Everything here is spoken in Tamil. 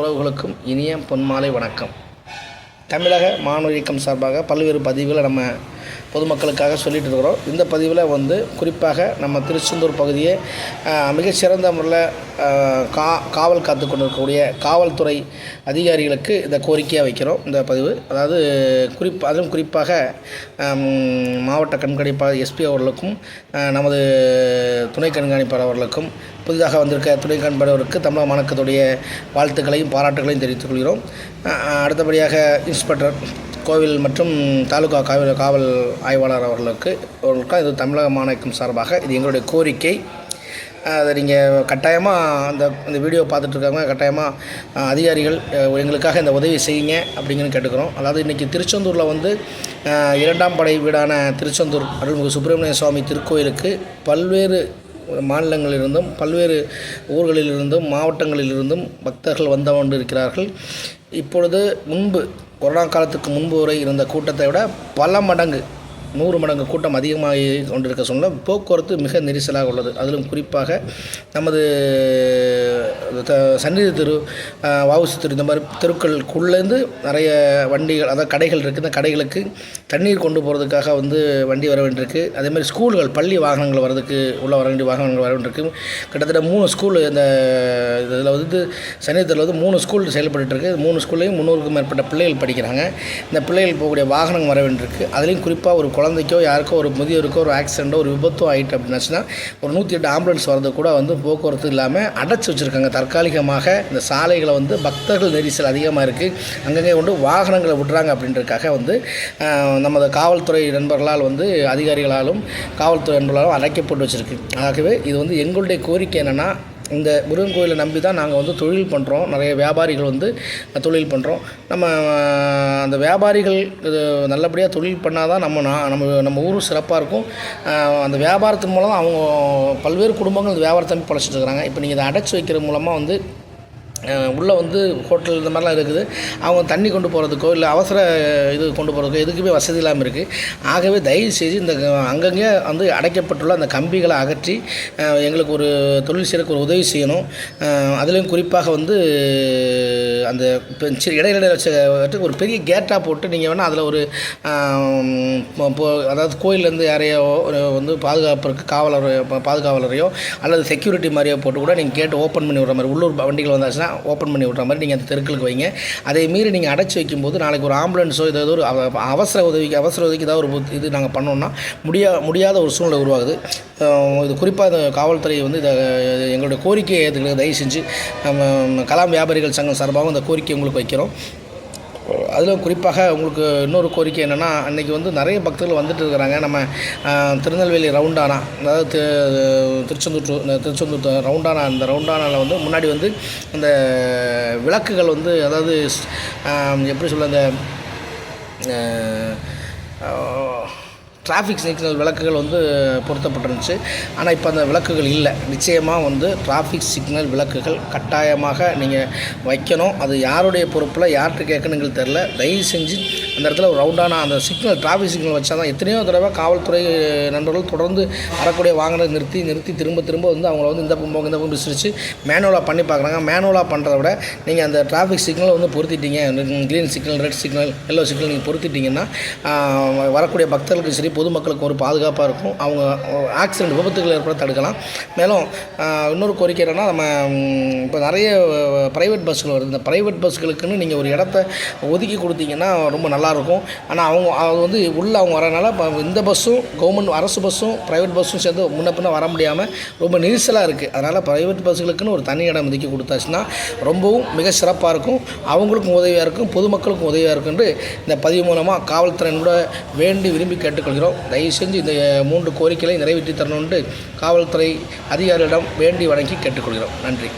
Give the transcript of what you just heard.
உறவுகளுக்கும் இனிய பொன்மாலை வணக்கம். தமிழக மாணவர் இயக்கம் சார்பாக பல்வேறு பதிவுகளை நம்ம பொதுமக்களுக்காக சொல்லிட்டு இருக்கிறோம். இந்த பதிவில் வந்து குறிப்பாக நம்ம திருச்செந்தூர் பகுதியை மிக மிகச்சிறந்த முறையில் கா காவல் காத்து கொண்டிருக்கக்கூடிய காவல்துறை அதிகாரிகளுக்கு இந்த கோரிக்கையாக வைக்கிறோம் இந்த பதிவு. அதாவது குறிப் அதுவும் குறிப்பாக மாவட்ட கண்காணிப்பாளர் எஸ்பி அவர்களுக்கும் நமது துணை கண்காணிப்பாளர் அவர்களுக்கும் புதிதாக வந்திருக்க துணை கண்காணிப்பாளருக்கு தமிழக மாணக்கத்துடைய வாழ்த்துக்களையும் பாராட்டுகளையும் தெரிவித்துக் கொள்கிறோம். அடுத்தபடியாக இன்ஸ்பெக்டர் கோவில் மற்றும் தாலுகா காவல் காவல் ஆய்வாளர் அவர்களுக்கு அவர்களுக்கு இது தமிழக மாநிலம் சார்பாக இது எங்களுடைய கோரிக்கை. அதை நீங்கள் கட்டாயமாக அந்த இந்த வீடியோ பார்த்துட்ருக்காங்க கட்டாயமாக அதிகாரிகள் எங்களுக்காக இந்த உதவி செய்யுங்க அப்படிங்கன்னு கேட்டுக்கிறோம். அதாவது இன்றைக்கி திருச்செந்தூரில் வந்து இரண்டாம் படை வீடான திருச்செந்தூர் அருள்மிகு சுப்பிரமணிய சுவாமி திருக்கோயிலுக்கு பல்வேறு மாநிலங்களிலிருந்தும் பல்வேறு ஊர்களிலிருந்தும் மாவட்டங்களிலிருந்தும் பக்தர்கள் வந்து கொண்டு இருக்கிறார்கள் இப்பொழுது முன்பு கொரோனா காலத்துக்கு முன்பு வரை இருந்த கூட்டத்தை விட பல மடங்கு நூறு மடங்கு கூட்டம் அதிகமாகி கொண்டிருக்க சூழ்நிலை போக்குவரத்து மிக நெரிசலாக உள்ளது. அதிலும் குறிப்பாக நமது த- சந்நிதி தெரு வாவுசி தெரு இந்த மாதிரி தெருக்களுக்குள்ளேருந்து நிறைய வண்டிகள் அதாவது கடைகள் இருக்குது. இந்த கடைகளுக்கு தண்ணீர் கொண்டு போகிறதுக்காக வந்து வண்டி வர வேண்டியிருக்கு. அதே மாதிரி ஸ்கூல்கள் பள்ளி வாகனங்கள் வரதுக்கு உள்ள வர வேண்டிய வாகனங்கள் வர வேண்டியிருக்கு. கிட்டத்தட்ட மூணு ஸ்கூல் இந்த இதில் வந்து சன்னிதத்தில் வந்து மூணு ஸ்கூல் செயல்பட்டுருக்கு மூணு ஸ்கூல்லையும் முந்நூறுக்கும் மேற்பட்ட பிள்ளைகள் படிக்கிறாங்க. இந்த பிள்ளைகள் போகக்கூடிய வாகனம் வர வேண்டியிருக்கு. அதுலேயும் குறிப்பாக ஒரு குழந்தைக்கோ யாருக்கோ ஒரு முதியோருக்கோ ஒரு ஆக்சிடெண்ட்டோ ஒரு விபத்தோ ஆகிட்டு அப்படின்னாச்சுன்னா ஒரு நூற்றி எட்டு ஆம்புலன்ஸ் வரது கூட வந்து போக்குவரத்து இல்லாமல் அடைச்சி வச்சுருக்காங்க. தற்காலிகமாக இந்த சாலைகளை வந்து பக்தர்கள் நெரிசல் அதிகமாக இருக்குது அங்கங்கே கொண்டு வாகனங்களை விடுறாங்க அப்படின்றதுக்காக வந்து நமது காவல்துறை நண்பர்களால் வந்து அதிகாரிகளாலும் காவல்துறை நண்பர்களாலும் அழைக்கப்பட்டு வச்சுருக்கு. ஆகவே இது வந்து எங்களுடைய கோரிக்கை என்னென்னா இந்த முருகன் கோயிலை நம்பி தான் நாங்கள் வந்து தொழில் பண்ணுறோம் நிறைய வியாபாரிகள் வந்து தொழில் பண்ணுறோம் நம்ம அந்த வியாபாரிகள் இது நல்லபடியாக தொழில் பண்ணால் தான் நம்ம நான் நம்ம நம்ம ஊரும் சிறப்பாக இருக்கும். அந்த வியாபாரத்தின் மூலம் அவங்க பல்வேறு குடும்பங்கள் இந்த வியாபாரத்தை நம்பி பழச்சிட்டு இருக்கிறாங்க. இப்போ நீங்கள் இதை அடைச்சி வைக்கிறது மூலமாக வந்து உள்ளே வந்து ஹோட்டல் இந்த மாதிரிலாம் இருக்குது. அவங்க தண்ணி கொண்டு போகிறதுக்கோ இல்லை அவசர இது கொண்டு போகிறதுக்கோ எதுக்குமே வசதி இல்லாமல் இருக்குது ஆகவே தயவு செய்து இந்த அங்கங்கே வந்து அடைக்கப்பட்டுள்ள அந்த கம்பிகளை அகற்றி எங்களுக்கு ஒரு தொழில் செய்யறதுக்கு ஒரு உதவி செய்யணும். அதுலேயும் குறிப்பாக வந்து அந்த இப்போ இடையில வச்ச ஒரு பெரிய கேட்டாக போட்டு நீங்கள் வேணால் அதில் ஒரு அதாவது கோயிலேருந்து யாரையோ வந்து பாதுகாப்பிற்கு காவலர் பாதுகாவலரையோ அல்லது செக்யூரிட்டி மாதிரியோ போட்டு கூட நீங்கள் கேட்டு ஓப்பன் பண்ணி விடுற மாதிரி உள்ளூர் வண்டிகள் வந்தாச்சுன்னா ஓப்பன் பண்ணி விட்ற மாதிரி நீங்கள் அந்த தெருக்களுக்கு வைங்க. அதே மீறி நீங்கள் அடைச்சி வைக்கும்போது நாளைக்கு ஒரு ஆம்புலன்ஸோ ஏதாவது ஒரு அவசர உதவிக்கு அவசர உதவிக்கு ஏதாவது ஒரு இது நாங்கள் பண்ணோம்னா முடியா முடியாத ஒரு சூழ்நிலை உருவாகுது. இது குறிப்பாக இந்த காவல்துறை வந்து இதை எங்களுடைய கோரிக்கையை ஏற்றுக்கிறது தயவு செஞ்சு நம்ம கலாம் வியாபாரிகள் சங்கம் சார்பாகவும் இந்த கோரிக்கை உங்களுக்கு வைக்கிறோம். அதிலும் குறிப்பாக உங்களுக்கு இன்னொரு கோரிக்கை என்னென்னா அன்றைக்கி வந்து நிறைய பக்தர்கள் வந்துட்டு இருக்கிறாங்க. நம்ம திருநெல்வேலி ரவுண்டானா அதாவது தி- திருச்செந்தூர் திருச்செந்தூர் ரவுண்டானா அந்த ரவுண்டானாவில் வந்து முன்னாடி வந்து அந்த விளக்குகள் வந்து அதாவது எப்படி சொல்ல அந்த டிராஃபிக் சிக்னல் விளக்குகள் வந்து பொருத்தப்பட்டிருந்துச்சு. ஆனால் இப்போ அந்த விளக்குகள் இல்லை. நிச்சயமாக வந்து டிராஃபிக் சிக்னல் விளக்குகள் கட்டாயமாக நீங்கள் வைக்கணும். அது யாருடைய பொறுப்பில் யார்கிட்ட கேட்கணுங்கிறது தெரில தயவு செஞ்சு அந்த இடத்துல ஒரு ரவுண்டான அந்த சிக்னல் டிராஃபிக் சிக்னல் வச்சா தான் எத்தனையோ தடவை காவல்துறை நண்பர்கள் தொடர்ந்து வரக்கூடிய வாகனத்தை நிறுத்தி நிறுத்தி திரும்ப திரும்ப வந்து அவங்கள வந்து இந்த பக்கம் இந்த பக்கம் விசிரிச்சு மேனுவலாக பண்ணி பார்க்குறாங்க. மேனுவலாக பண்ணுறத விட நீங்கள் அந்த டிராஃபிக் சிக்னலை வந்து பொருத்திட்டீங்க. Green signal red signal yellow signal நீங்கள் பொருத்திட்டிங்கன்னா வரக்கூடிய பக்தர்களுக்கும் சரி பொதுமக்களுக்கு ஒரு பாதுகாப்பாக இருக்கும். அவங்க ஆக்சிடென்ட் விபத்துகள் ஏற்பட தடுக்கலாம். மேலும் இன்னொரு கோரிக்கை என்னென்னா நம்ம இப்போ நிறைய ப்ரைவேட் பஸ்ஸுகள் வருது. இந்த ப்ரைவேட் பஸ்களுக்குன்னு நீங்கள் ஒரு இடத்த ஒதுக்கி கொடுத்தீங்கன்னா ரொம்ப நல்லாயிருக்கும். ஆனால் அவங்க அது வந்து உள்ளே அவங்க வரனால இந்த பஸ்ஸும் கவர்மெண்ட் அரசு பஸ்ஸும் ப்ரைவேட் பஸ்ஸும் சேர்ந்து முன்ன பின்ன வர முடியாமல் ரொம்ப நெரிசலாக இருக்குது அதனால் ப்ரைவேட் பஸ்ஸுகளுக்குன்னு ஒரு தனி இடம் ஒதுக்கி கொடுத்தாச்சுன்னா ரொம்பவும் மிக சிறப்பாக இருக்கும். அவங்களுக்கும் உதவியாக இருக்கும் பொதுமக்களுக்கும் உதவியாக இருக்குன்னு இந்த பதிவு மூலமாக காவல்துறையினோட வேண்டி விரும்பி கேட்டுக்கொள்கிறோம். தயவு செஞ்சு இந்த மூன்று கோரிக்கைகளை நிறைவேற்றி தரணும்னு காவல்துறை அதிகாரிகளிடம் வேண்டி வணங்கி கேட்டுக்கொள்கிறோம். நன்றி.